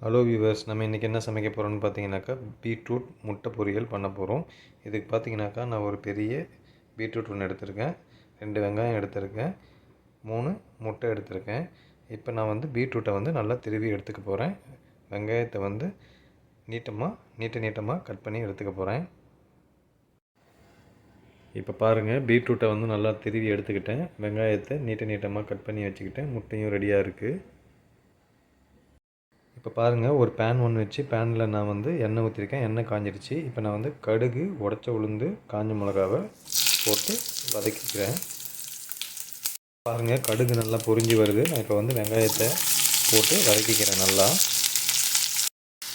Hello viewers நம்ம இன்றைக்கி என்ன சமைக்க போகிறோம்னு பார்த்தீங்கன்னாக்கா பீட்ரூட் முட்டை பொரியல் பண்ண போகிறோம் இதுக்கு பார்த்தீங்கன்னாக்கா நான் ஒரு பெரிய பீட்ரூட் ஒன்று எடுத்திருக்கேன். ரெண்டு வெங்காயம் எடுத்திருக்கேன். மூணு முட்டை எடுத்திருக்கேன். இப்போ நான் வந்து பீட்ரூட்டை வந்து நல்லா திருவி எடுத்துக்க போகிறேன் வெங்காயத்தை வந்து நீட்டமாக நீட்ட நீட்டமாக கட் பண்ணி எடுத்துக்க போகிறேன் இப்போ பாருங்கள் பீட்ரூட்டை வந்து நல்லா திருவி எடுத்துக்கிட்டேன். வெங்காயத்தை நீட்ட நீட்டமாக கட் பண்ணி வச்சுக்கிட்டேன். முட்டையும் ரெடியாக இருக்குது இப்போ பாருங்கள் ஒரு பேன் ஒன்று வச்சு பேனில் நான் வந்து எண்ணெய் ஊற்றிருக்கேன் எண்ணெய் காஞ்சிருச்சு. இப்போ நான் வந்து கடுகு உடச்ச உளுந்து காஞ்ச மிளகாவை போட்டு வதக்கிக்கிறேன். பாருங்கள் கடுகு நல்லா பொரிஞ்சு வருது. நான் இப்போ வந்து வெங்காயத்தை போட்டு வதக்கிக்கிறேன் நல்லா.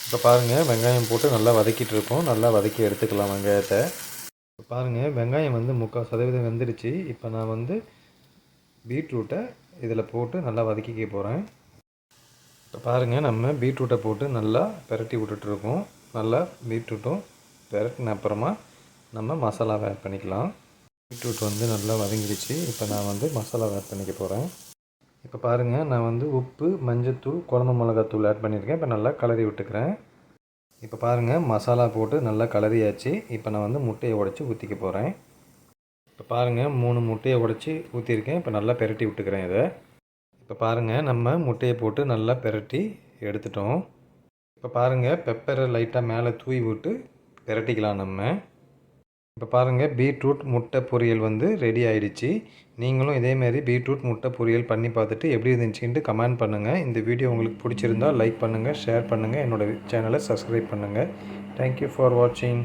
இப்போ பாருங்கள் வெங்காயம் போட்டு நல்லா வதக்கிட்டு இருக்கோம். நல்லா வதக்கி எடுத்துக்கலாம் வெங்காயத்தை. இப்போ பாருங்கள் வெங்காயம் வந்து முக்கால் சதவீதம் வெந்துடுச்சு இப்போ நான் வந்து பீட்ரூட்டை இதில் போட்டு நல்லா வதக்கிக்க போகிறேன் இப்போ பாருங்கள் நம்ம பீட்ரூட்டை போட்டு நல்லா பெரட்டி விட்டுட்ருக்கோம். நல்லா பீட்ரூட்டும் பெரட்டின அப்புறமா நம்ம மசாலாவை ஆட் பண்ணிக்கலாம். பீட்ரூட் வந்து நல்லா வதங்கிடுச்சு. இப்போ நான் வந்து மசாலாவை ஆட் பண்ணிக்க போகிறேன் இப்போ பாருங்கள் நான் வந்து உப்பு மஞ்சத்தூள் குழம்பு மிளகாத்தூள் ஆட் பண்ணியிருக்கேன். இப்போ நல்லா கலரி விட்டுக்கிறேன். இப்போ பாருங்கள் மசாலா போட்டு நல்லா கலரியாச்சு இப்போ நான் வந்து முட்டையை உடச்சி ஊற்றிக்க போகிறேன் இப்போ பாருங்கள் மூணு முட்டையை உடச்சி ஊற்றிருக்கேன் இப்போ நல்லா பெரட்டி விட்டுக்கிறேன் இதை. இப்போ பாருங்கள் நம்ம முட்டையை போட்டு நல்லா பெரட்டி எடுத்துட்டோம். இப்போ பாருங்கள் பெப்பரை லைட்டாக மேலே தூவி விட்டு பெரட்டிக்கலாம் நம்ம. இப்போ பாருங்கள் பீட்ரூட் முட்டை பொரியல் வந்து ரெடி ஆயிடுச்சு. நீங்களும் இதேமாரி பீட்ரூட் முட்டை பொரியல் பண்ணி பார்த்துட்டு எப்படி இருந்துச்சுன்ட்டு கமெண்ட் பண்ணுங்கள் இந்த வீடியோ உங்களுக்கு பிடிச்சிருந்தா லைக் பண்ணுங்கள் ஷேர் பண்ணுங்கள் என்னோடய சேனலை சப்ஸ்கிரைப் பண்ணுங்கள் தேங்க்யூ ஃபார் வாட்சிங்